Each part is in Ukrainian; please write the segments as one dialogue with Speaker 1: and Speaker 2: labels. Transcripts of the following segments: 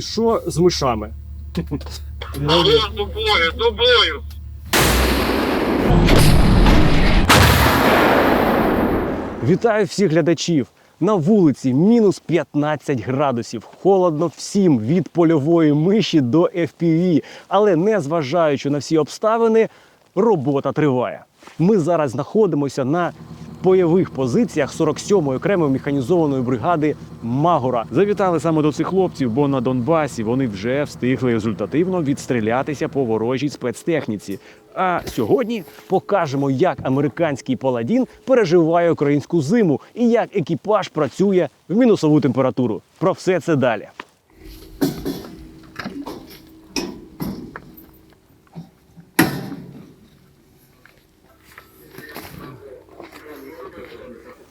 Speaker 1: Що з мишами?
Speaker 2: До бою, до бою.
Speaker 1: Вітаю всіх глядачів! На вулиці мінус 15 градусів. Холодно всім від польової миші до FPV. Але незважаючи на всі обставини, робота триває. Ми зараз знаходимося на бойових позиціях 47-ї окремої механізованої бригади Магора. Завітали саме до цих хлопців, бо на Донбасі вони вже встигли результативно відстрілятися по ворожій спецтехніці. А сьогодні покажемо, як американський паладін переживає українську зиму і як екіпаж працює в мінусову температуру. Про все це далі.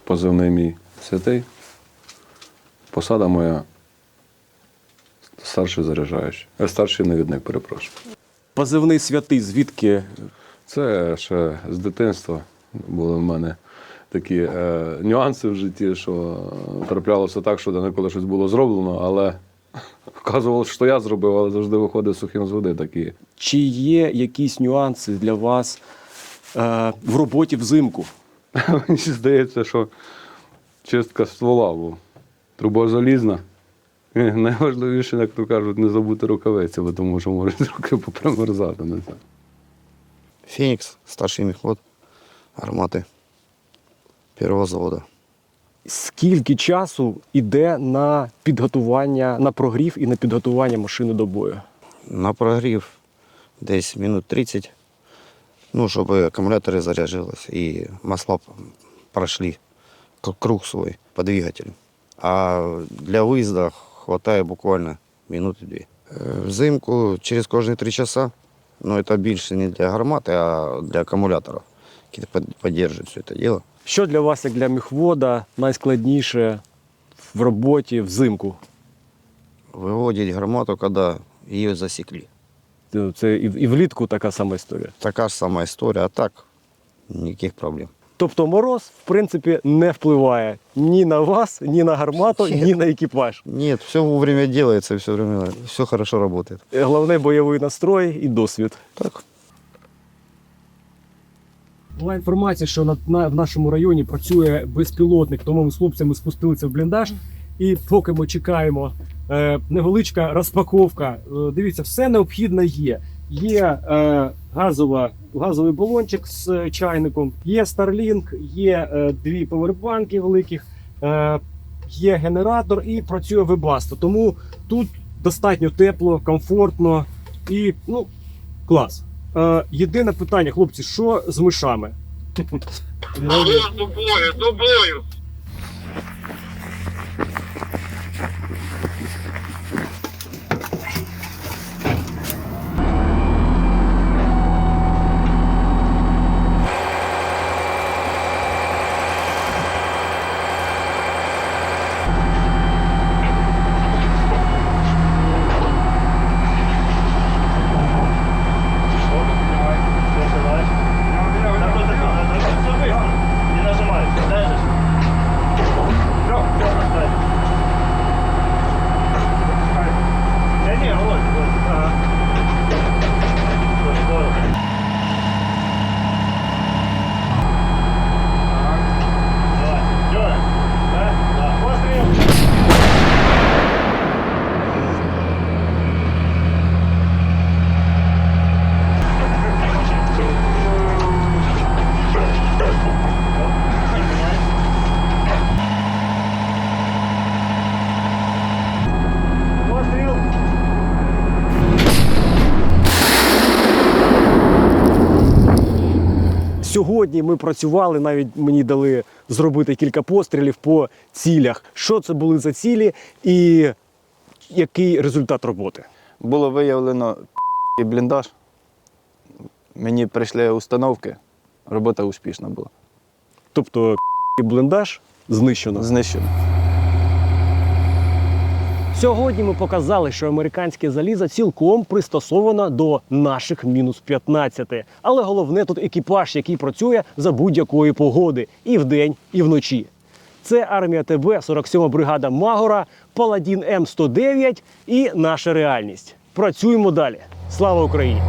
Speaker 3: Позивний мій святий. Посада моя старший заряджаючий. Е, Старший навідник, перепрошую.
Speaker 1: Позивний святий, звідки
Speaker 3: Це ще з дитинства були в мене такі е, нюанси в житті, що траплялося так, що деколи щось було зроблено, але вказувалося, що я зробив, але завжди виходить сухим з води такі.
Speaker 1: чи є якісь нюанси для вас е, в роботі взимку?
Speaker 3: Мені здається, що чистка ствола, бо труба залізна. Найважливіше, як то кажуть, не забути рукавиці, бо тому що можуть руки попримерзати.
Speaker 4: Феникс, старший мехвод арматы первого завода.
Speaker 1: Скільки часу йде на підготування, на прогрів і на підготування машини до бою?
Speaker 4: На прогрів десь минут 30, ну, чтобы аккумуляторы заряжились и масла прошли к- круг свой по двигателю. А для выезда хватает буквально минуты две. Э, Взимку через кожні три часа, но это більше не для гармати, а для аккумуляторов, які підтримують все це діло.
Speaker 1: Що для вас, як для міхвода, найскладніше в роботі взимку?
Speaker 4: Виводять гармату, коли її засікли.
Speaker 1: Це- Це і, і влітку така сама історія.
Speaker 4: Така ж сама історія, а так ніяких проблем.
Speaker 1: Тобто мороз, в принципі, не впливає ні на вас, ні на гармату,
Speaker 4: Ні.
Speaker 1: ні на екіпаж.
Speaker 4: Нет, все вовремя делается, все время, все хорошо работает.
Speaker 1: Е, Головне бойовий настрой і досвід.
Speaker 4: Так.
Speaker 1: Була інформація, що на, на, в нашому районі працює безпілотник, тому ми з хлопцями спустилися в бліндаж. І поки ми чекаємо, е, невеличка розпаковка. Е, дивіться, все необхідне є. Є е, газова, газовий балончик з чайником, є Starlink, є дві повербанки великих, є генератор і працює Webasto. Тому тут достатньо тепло, комфортно і ну, клас. Єдине питання, хлопці, що з мишами?
Speaker 2: Алло, до бою, до бою.
Speaker 1: Сьогодні ми працювали, навіть мені дали зробити кілька пострілів по цілях. Що це були за цілі і який результат роботи?
Speaker 5: Було виявлено і бліндаж. Мені прийшли установки, робота успішна була.
Speaker 1: Тобто і бліндаж знищено.
Speaker 5: Знищено.
Speaker 1: Сьогодні ми показали, що американське залізо цілком пристосовано до наших мінус 15. Але головне тут екіпаж, який працює за будь-якої погоди і вдень, і вночі. Це армія ТБ, 47 бригада Магора, Паладін М109 і наша реальність. Працюємо далі. Слава Україні!